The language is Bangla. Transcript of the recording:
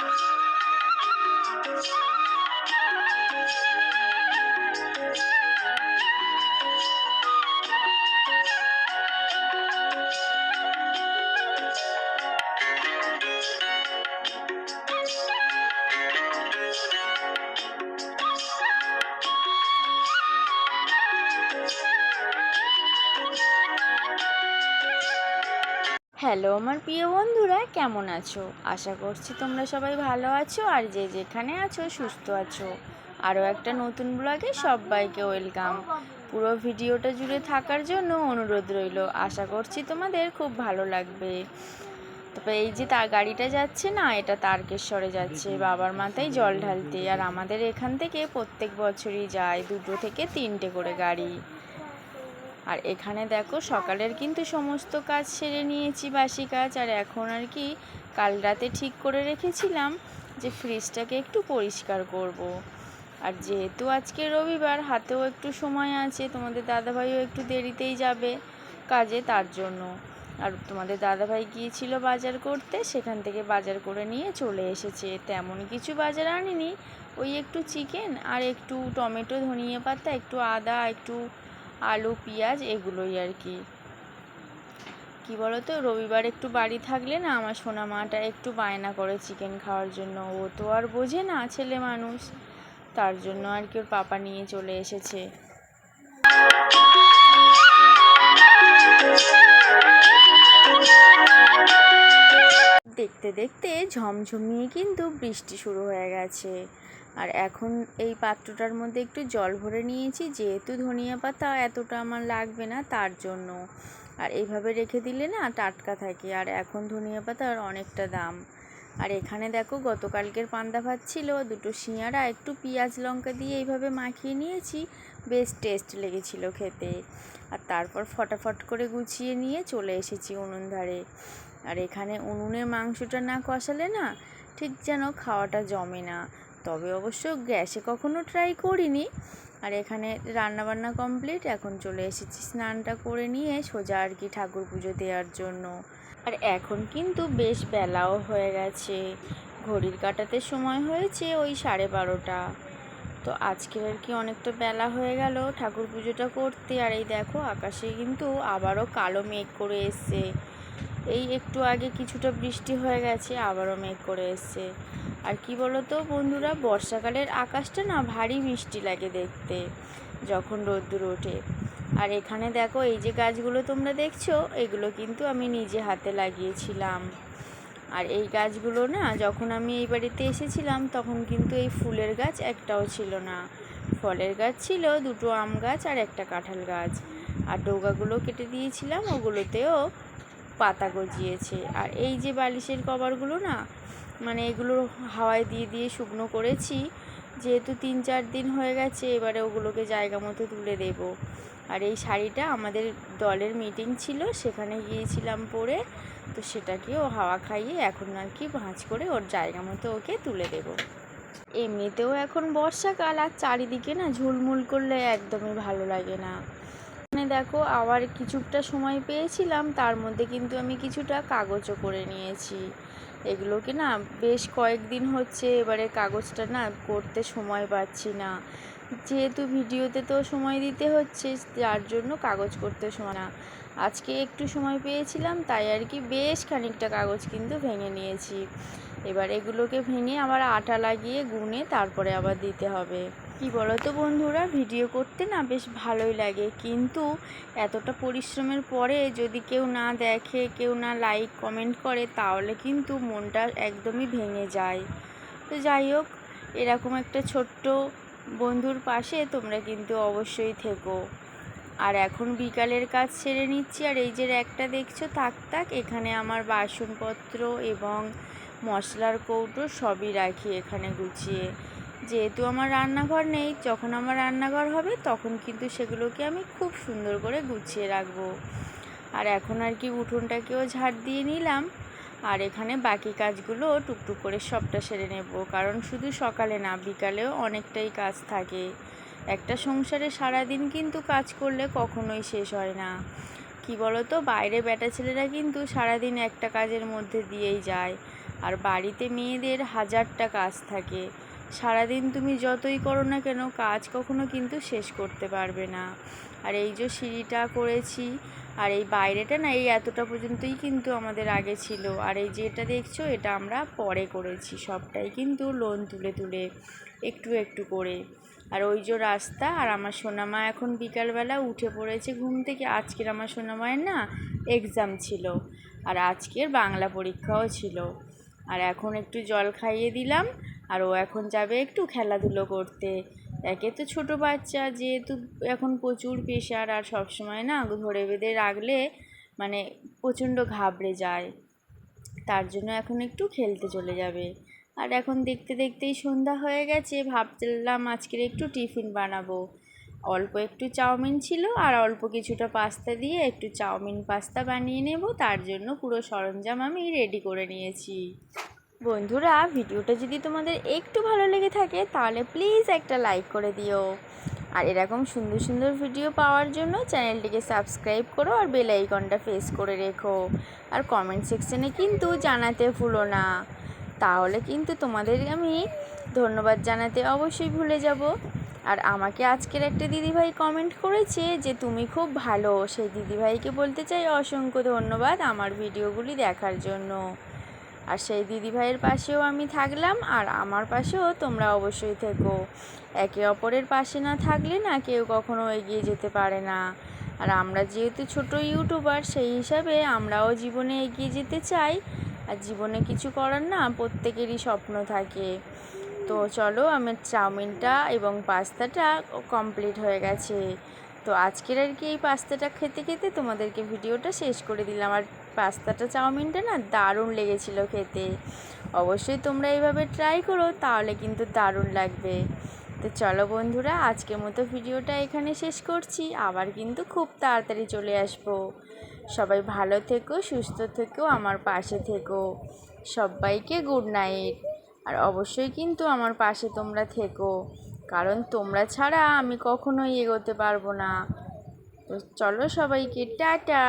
Thank you. হ্যালো আমার প্রিয় বন্ধুরা, কেমন আছো? আশা করছি তোমরা সবাই ভালো আছো আর যে যেখানে আছো সুস্থ আছো। আরও একটা নতুন ব্লগে সবাইকে ওয়েলকাম। পুরো ভিডিওটা জুড়ে থাকার জন্য অনুরোধ রইল। আশা করছি তোমাদের খুব ভালো লাগবে। তবে এই যে তার গাড়িটা যাচ্ছে না, এটা তারকেশ্বরে যাচ্ছে। বাবার মাথায় জল ঢালতে। আর আমাদের এখান থেকে প্রত্যেক বছরই যায় দুটো থেকে তিনটে করে গাড়ি। আর এখানে দেখো সকালের কিন্তু সমস্ত কাজ সেরে নিয়েছি, বাসি কাজ। আর এখন আর কি কাল রাতে ঠিক করে রেখেছিলাম যে ফ্রিজটাকে একটু পরিষ্কার করব। আর যেহেতু আজকে রবিবার, হাতেও একটু সময় আছে, তোমাদের দাদাভাইও একটু দেরিতেই যাবে কাজে তার জন্য। আর তোমাদের দাদাভাই গিয়েছিল বাজার করতে, সেখান থেকে বাজার করে নিয়ে চলে এসেছে। তেমন কিছু বাজার আনিনি, ওই একটু চিকেন আর একটু টমেটো, ধনিয়া পাতা, একটু আদা, একটু আলু, পেঁয়াজ এগুলোই আর কি। কি বলতো, রবিবার একটু বাড়ি থাকলে না আমার সোনা মাটা একটু বায়না করে চিকেন খাওয়ার জন্য। ও তো আর বোঝে না ছেলে মানুষ। তার জন্য আর কি ওর পাপা নিয়ে চলে এসেছে। দেখতে দেখতে ঝমঝমিয়ে কিন্তু বৃষ্টি শুরু হয়ে গেছে। আর এখন এই পাত্রটার মধ্যে একটু জল ভরে নিয়েছি, যেহেতু ধনিয়া পাতা এতটা আমার লাগবে না তার জন্য। আর এইভাবে রেখে দিলে না টাটকা থাকে, আর এখন ধনিয়া পাতার অনেকটা দাম। আর এখানে দেখো গতকালকের পান্তা ভাত ছিল, দুটো সিঙাড়া একটু পেঁয়াজ লঙ্কা দিয়ে এইভাবে মাখিয়ে নিয়েছি, বেশ টেস্ট লেগেছিল খেতে। আর তারপর ফটাফট করে গুছিয়ে নিয়ে চলে এসেছি উনুন ধারে। আর এখানে উনুনের মাংসটা না কষালে না ঠিক যেন খাওয়াটা জমে না। তবে অবশ্য গ্যাসে কখনো ট্রাই করিনি। আর এখানে রান্নাবান্না কমপ্লিট এখন চলে এসেছি স্নানটা করে নিয়ে সোজা আর কি ঠাকুর পুজো দেওয়ার জন্য। আর এখন কিন্তু বেশ বেলাও হয়ে গেছে। ঘড়ির কাটাতে সময় হয়েছে ওই সাড়ে বারোটা। তো আজকের আর কি অনেকটা বেলা হয়ে গেল ঠাকুর পুজোটা করতে। আর এই দেখো আকাশে কিন্তু আবারও কালো মেঘ করে এসছে। এই একটু আগে কিছুটা বৃষ্টি হয়ে গেছে, আবারও মেঘ করে এসছে। আর কি বলতো বন্ধুরা, বর্ষাকালের আকাশটা না ভারী মিষ্টি লাগে দেখতে, যখন রোদ্দুর ওঠে। আর এখানে দেখো, এই যে গাছগুলো তোমরা দেখছ, এগুলো কিন্তু আমি নিজে হাতে লাগিয়েছিলাম। আর এই গাছগুলো না, যখন আমি এই বাড়িতে এসেছিলাম, তখন কিন্তু এই ফুলের গাছ একটাও ছিল না। ফলের গাছ ছিল, দুটো আম গাছ আর একটা কাঁঠাল গাছ। আর ডোগাগুলো কেটে দিয়েছিলাম, ওগুলোতেও পাতা গজিয়েছে। আর এই যে বালিশের কভারগুলো না মানে এগুলো হাওয়ায় দিয়ে দিয়ে শুকনো করেছি। যেহেতু তিন, চার দিন হয়ে গেছে, এবারে ওগুলোকে জায়গা মতো তুলে দেব। আর এই শাড়িটা আমাদের দলের মিটিং ছিল, সেখানে গিয়েছিলাম পরে। তো সেটাকেও হাওয়া খাইয়ে এখন আর কি ভাঁজ করে ওর জায়গা মতো ওকে তুলে দেব। এমনিতেও এখন বর্ষাকাল, আর চারিদিকে না ঝুলমুল করলে একদমই ভালো লাগে না। দেখো, আবার কিছুটা সময় পেয়েছিলাম, তার মধ্যে কিন্তু আমি কিছুটা কাগজও করে নিয়েছি। এগুলোকে না, বেশ কয়েকদিন হচ্ছে, এবারে কাগজটা না করতে সময় পাচ্ছি না। যেহেতু ভিডিওতে তো সময় দিতে হচ্ছে যার জন্য কাগজ করতে সময় না। আজকে একটু সময় পেয়েছিলাম, তাই আর কি বেশ খানিকটা কাগজ কিন্তু ভেঙে নিয়েছি। এবার এগুলোকে ভেঙে আবার আটা লাগিয়ে গুনে তারপরে আবার দিতে হবে। কি বলো তো বন্ধুরা? ভিডিও করতে না বেশ ভালোই লাগে। কিন্তু এতটা পরিশ্রমের পরে যদি কেউ না দেখে, কেউ না লাইক কমেন্ট করে, তাহলে কিন্তু মনটা একদমই ভেঙে যায়। তো যাই হোক, এরকম একটা ছোট্ট বন্ধুর পাশে তোমরা কিন্তু অবশ্যই থেকো। আর এখন বিকালের কাজ সেরে নিচ্ছি। আর এই যে একটা দেখছ তাক তাক এখানে আমার বাসনপত্র এবং মশলার কৌটো সবই রাখি এখানে গুছিয়ে। যেহেতু আমার রান্নাঘর নেই, যখন আমার রান্নাঘর হবে তখন কিন্তু সেগুলোকে আমি খুব সুন্দর করে গুছিয়ে রাখব। আর এখন আর কি উঠোনটাকেও ঝাড় দিয়ে নিলাম, আর এখানে বাকি কাজগুলো টুকটুক করে সবটা সেরে নেব, কারণ শুধু সকালে না, বিকালেও অনেকটাই কাজ থাকে। একটা সংসারে সারাদিন কিন্তু কাজ করলে কখনোই শেষ হয় না। কি বলতো, বাইরে বেটা ছেলেরা কিন্তু সারাদিন একটা কাজের মধ্যে দিয়েই যায়, আর বাড়িতে মেয়েদের হাজারটা কাজ থাকে। সারাদিন তুমি যতই করো না কেন, কাজ কখনো কিন্তু শেষ করতে পারবে না। আর এই যে সিঁড়িটা করেছি, আর এই বাইরেটা না, এই এতটা পর্যন্তই কিন্তু আমাদের আগে ছিল। আর এই যেটা দেখছ, এটা আমরা পরে করেছি। সবটাই কিন্তু লোন তুলে তুলে, একটু একটু করে। আর ওই যে রাস্তা, আর আমার সোনামা এখন বিকালবেলা উঠে পড়েছে ঘুম থেকে। আজকের আমার সোনামায়ের না এক্সাম ছিল, আর আজকের বাংলা পরীক্ষাও ছিল। আর এখন একটু জল খাইয়ে দিলাম আর ও এখন যাবে একটু খেলাধুলো করতে। একে তো ছোটো বাচ্চা, যেহেতু এখন প্রচুর প্রেশার আর সব সময় না ধরে বেঁধে রাখলে মানে প্রচণ্ড ঘাবড়ে যায়। তার জন্য এখন একটু খেলতে চলে যাবে। আর এখন দেখতে দেখতেই সন্ধ্যা হয়ে গেছে ভাবছিলাম আজকের একটু টিফিন বানাবো। অল্প একটু চাউমিন ছিল আর অল্প কিছুটা পাস্তা দিয়ে একটু চাউমিন পাস্তা বানিয়ে নেব। তার জন্য পুরো সরঞ্জাম আমি রেডি করে নিয়েছি। বন্ধুরা, ভিডিওটা যদি তোমাদের একটু ভালো লেগে থাকে, তাহলে প্লিজ একটা লাইক করে দিও। আর এরকম সুন্দর সুন্দর ভিডিও পাওয়ার জন্য চ্যানেলটিকে সাবস্ক্রাইব করো আর বেল আইকনটা ফেস করে রেখো। আর কমেন্ট সেকশনে কিন্তু জানাতে ভুলো না। তাহলে কিন্তু তোমাদের আমি ধন্যবাদ জানাতে অবশ্যই ভুলে যাব। আর আমাকে আজকের একটা দিদিভাই কমেন্ট করেছে যে, তুমি খুব ভালো। সেই দিদিভাইকে বলতে চাই অসংখ্য ধন্যবাদ আমার ভিডিওগুলি দেখার জন্য। আর সেই দিদিভাইয়ের পাশেও আমি থাকলাম, আর আমার পাশেও তোমরা অবশ্যই থেকো। একে অপরের পাশে না থাকলে না কেউ কখনো এগিয়ে যেতে পারে না। আর আমরা যেহেতু ছোট ইউটিউবার, সেই হিসাবে আমরাও জীবনে এগিয়ে যেতে চাই, আর জীবনে কিছু করার না প্রত্যেকেরই স্বপ্ন থাকে। তো চলো, আমার চাউমিনটা এবং পাস্তাটা কমপ্লিট হয়ে গেছে। তো আজকের আর কি এই পাস্তাটা খেতে খেতে তোমাদেরকে ভিডিওটা শেষ করে দিলাম। আর পাস্তাটা চাউমিনটা না দারুণ লেগেছিলো খেতে। অবশ্যই তোমরা এইভাবে ট্রাই করো, তাহলে কিন্তু দারুণ লাগবে। তো চলো বন্ধুরা, আজকের মতো ভিডিওটা এখানে শেষ করছি। আবার কিন্তু খুব তাড়াতাড়ি চলে আসব। সবাই ভালো থেকো, সুস্থ থেকো, আমার পাশে থেকো। সবাইকে গুড নাইট আর অবশ্যই কিন্তু আমার পাশে তোমরা থেকো। কারণ তোমরা ছাড়া আমি কখনোই এগোতে পারব না। তো চলো সবাইকে, টাটা!